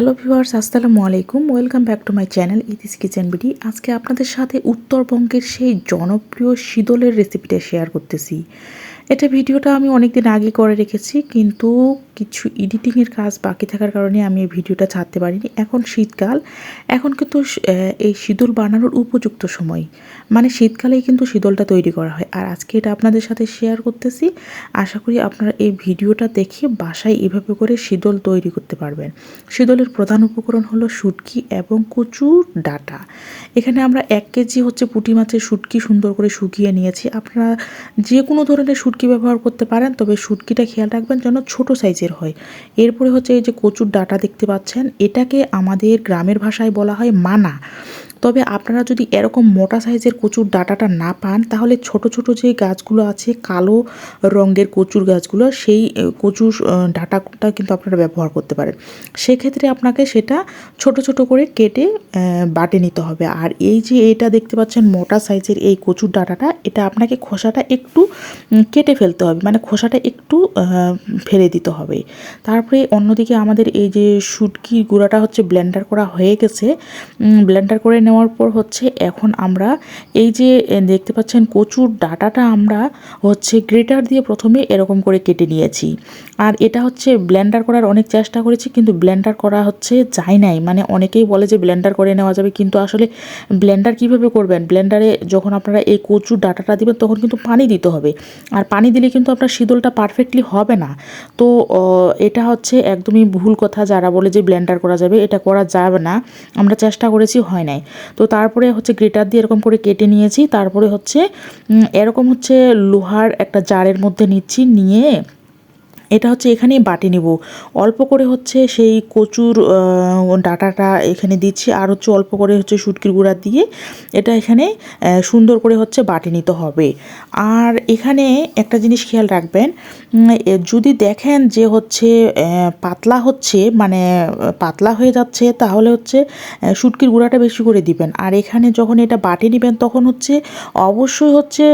Hello viewers, আসসালামু আলাইকুম। Welcome back to my channel Iti's kitchen BD. আজকে আপনাদের সাথে উত্তরবঙ্গের সেই জনপ্রিয় শীতলের রেসিপিটা শেয়ার করতেছি। এটা ভিডিওটা আমি অনেকদিন আগে করে রেখেছি, কিন্তু কিছু এডিটিংয়ের কাজ বাকি থাকার কারণে আমি এই ভিডিওটা ছাড়তে পারিনি। এখন শীতকাল। এখন কিন্তু এই শীতল বানানোর উপযুক্ত সময়। মানে শীতকালেই কিন্তু শীতলটা তৈরি করা হয়। আর আজকে এটা আপনাদের সাথে শেয়ার করতেছি। আশা করি আপনারা এই ভিডিওটা দেখে বাসায় এভাবে করে শীতল তৈরি করতে পারবেন। শীতলের প্রধান উপকরণ হলো শুটকি এবং কচুর ডাটা। এখানে আমরা এক কেজি হচ্ছে পুঁটি মাছের শুটকি সুন্দর করে শুকিয়ে নিয়েছি। আপনারা যে কোনো ধরনের শুটকি ব্যবহার করতে পারেন, তবে শুটকিটা খেয়াল রাখবেন যেন ছোট সাইজের হয়। এরপরে হচ্ছে এই যে কচুর ডাটা দেখতে পাচ্ছেন, এটাকে আমাদের গ্রামের ভাষায় বলা হয় মানা। তবে আপনারা যদি এরকম মোটা সাইজের কচুর ডাটাটা না পান, তাহলে ছোট ছোট যে গাছগুলো আছে, কালো রঙের কচুর গাছগুলো, সেই কচুর ডাটাটা কিন্তু আপনারা ব্যবহার করতে পারেন। সেক্ষেত্রে আপনাকে সেটা ছোট ছোট করে কেটে বাটে নিতে হবে। আর এই যে এটা দেখতে পাচ্ছেন মোটা সাইজের এই কচুর ডাটাটা, এটা আপনাকে খোসাটা একটু কেটে ফেলতে হবে। মানে খোসাটা একটু ফেলে দিতে হবে। তারপরে অন্যদিকে আমাদের এই যে শুটকির গুঁড়াটা হচ্ছে ব্লেন্ডার করা হয়ে গেছে। ব্লেন্ডার করে নেওয়ার পর হচ্ছে এখন আমরা এই যে দেখতে পাচ্ছেন কচুর ডাটাটা আমরা হচ্ছে গ্রেটার দিয়ে প্রথমে এরকম করে কেটে নিয়েছি। আর এটা হচ্ছে ব্লেন্ডার করার অনেক চেষ্টা করেছি, কিন্তু ব্লেন্ডার করা হচ্ছে যায় নাই। মানে অনেকেই বলে যে ব্লেন্ডার করে নেওয়া যাবে, কিন্তু আসলে ব্লেন্ডার কীভাবে করবেন? ব্লেন্ডারে যখন আপনারা এই কচুর ডাটাটা দিবেন, তখন কিন্তু পানি দিতে হবে। আর পানি দিলে কিন্তু আপনার শীতলটা পারফেক্টলি হবে না। তো এটা হচ্ছে একদমই ভুল কথা, যারা বলে যে ব্লেন্ডার করা যাবে, এটা করা যাবে না। আমরা চেষ্টা করেছি, হয় নাই। তো তারপরে হচ্ছে গ্রেটার দিয়ে এরকম করে কেটে নিয়েছি। তারপরে হচ্ছে এরকম হচ্ছে লোহার একটা জারের মধ্যে নিচ্ছি, নিয়ে এটা হচ্ছে এখানেই বাটি নেব। অল্প করে হচ্ছে সেই কচুর ডাটাটা এখানে দিচ্ছি। আর হচ্ছে অল্প করে হচ্ছে শুটকির গুঁড়া দিয়ে এটা এখানে সুন্দর করে হচ্ছে বাটি নিতে হবে। আর এখানে একটা জিনিস খেয়াল রাখবেন যদি দেখেন যে হচ্ছে পাতলা হচ্ছে মানে পাতলা হয়ে যাচ্ছে, তাহলে হচ্ছে শুটকির গুঁড়াটা বেশি করে দিবেন। আর এখানে যখন এটা বাটি নেবেন, তখন হচ্ছে অবশ্যই হচ্ছে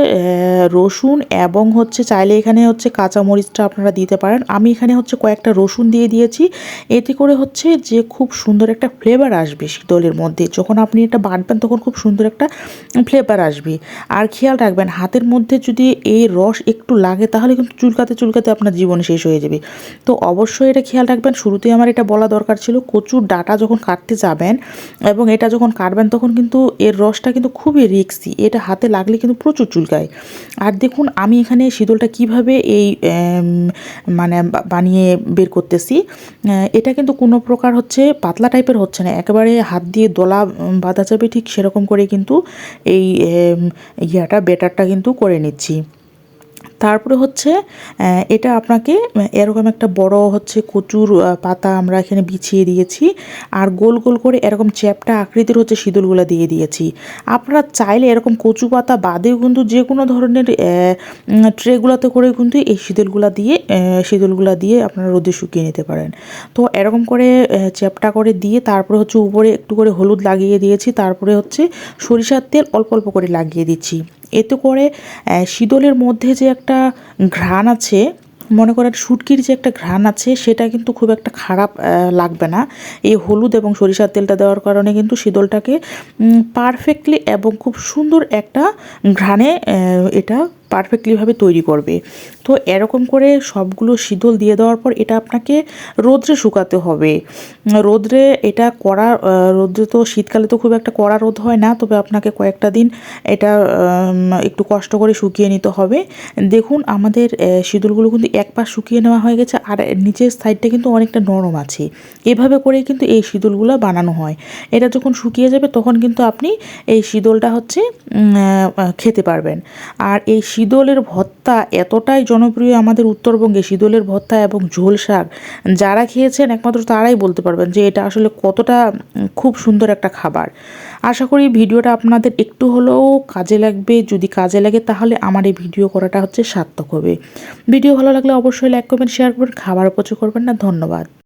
রসুন এবং হচ্ছে চাইলে এখানে হচ্ছে কাঁচামরিচটা আপনারা দিতে পারেন। পারেন। আমি এখানে হচ্ছে কয়েকটা রসুন দিয়ে দিয়েছি। এতে করে হচ্ছে যে খুব সুন্দর একটা ফ্লেভার আসবে শীতলের মধ্যে। যখন আপনি এটা বাটবেন তখন খুব সুন্দর একটা ফ্লেভার আসবে। আর খেয়াল রাখবেন, হাতের মধ্যে যদি এই রস একটু লাগে, তাহলে কিন্তু চুলকাতে চুলকাতে আপনার জীবন শেষ হয়ে যাবে। তো অবশ্যই এটা খেয়াল রাখবেন। শুরুতেই আমার এটা বলা দরকার ছিল, কচুর ডাটা যখন কাটতে যাবেন এবং এটা যখন কাটবেন, তখন কিন্তু এর রসটা কিন্তু খুবই রিক্সি এটা হাতে লাগলে কিন্তু প্রচুর চুলকায়। আর দেখুন, আমি এখানে শীতলটা কীভাবে এই মানে বানিয়ে বের করতেছি। এটা কিন্তু কোনো প্রকার হচ্ছে পাতলা টাইপের হচ্ছে না। একেবারে হাত দিয়ে দোলা বাঁধা যাবে ঠিক সেরকম করে কিন্তু এই ইয়াটা, বেটারটা কিন্তু করে নিচ্ছি। তারপরে হচ্ছে এটা আপনাকে এরকম একটা বড় হচ্ছে কচুর পাতা আমরা এখানে বিছিয়ে দিয়েছি আর গোল গোল করে এরকম চ্যাপটা আকৃতির হচ্ছে শীতলগুলো দিয়ে দিয়েছি। আপনারা চাইলে এরকম কচু পাতা বাদেও কিন্তু যে কোনো ধরনের ট্রেগুলোতে করে কিন্তু এই শীতলগুলা দিয়ে শীতলগুলা দিয়ে আপনারা রোদে শুকিয়ে নিতে পারেন। তো এরকম করে চ্যাপটা করে দিয়ে তারপরে হচ্ছে উপরে একটু করে হলুদ লাগিয়ে দিয়েছি, তারপরে হচ্ছে সরিষার তেল অল্প অল্প করে লাগিয়ে দিচ্ছি। এতে করে শীতলের মধ্যে যে একটা ঘ্রাণ আছে, মনে করেন শুটকির যে একটা ঘ্রাণ আছে, সেটা কিন্তু খুব একটা খারাপ লাগবে না। এই হলুদ এবং সরিষার তেলটা দেওয়ার কারণে কিন্তু শীতলটাকে পারফেক্টলি এবং খুব সুন্দর একটা ঘ্রাণে এটা পারফেক্টলিভাবে তৈরি করবে। তো এরকম করে সবগুলো শীতল দিয়ে দেওয়ার পর এটা আপনাকে রোদ্রে শুকাতে হবে। রোদ্রে এটা কড়া রোদ্রে তো শীতকালে তো খুব একটা কড়া রোদ হয় না, তবে আপনাকে কয়েকটা দিন এটা একটু কষ্ট করে শুকিয়ে নিতে হবে। দেখুন আমাদের শীতলগুলো কিন্তু এক পাশ শুকিয়ে নেওয়া হয়ে গেছে, আর নিচের সাইডটা কিন্তু অনেকটা নরম আছে। এভাবে করেই কিন্তু এই শীতলগুলো বানানো হয়। এটা যখন শুকিয়ে যাবে তখন কিন্তু আপনি এই শীতলটা হচ্ছে খেতে পারবেন। আর এই শীতলের ভর্তা এতটাই জনপ্রিয় আমাদের উত্তরবঙ্গে, শীতলের ভর্তা এবং ঝোল শাক। যারা খেয়েছেন, একমাত্র তারাই বলতে পারবেন যে এটা আসলে কতটা খুব সুন্দর একটা খাবার। আশা করি ভিডিওটা আপনাদের একটু হলেও কাজে লাগবে। যদি কাজে লাগে তাহলে আমার এই ভিডিও করাটা হচ্ছে সার্থক হবে। ভিডিও ভালো লাগলে অবশ্যই লাইক করবেন শেয়ার করবেন। খাবার অপচয় করবেন না। ধন্যবাদ।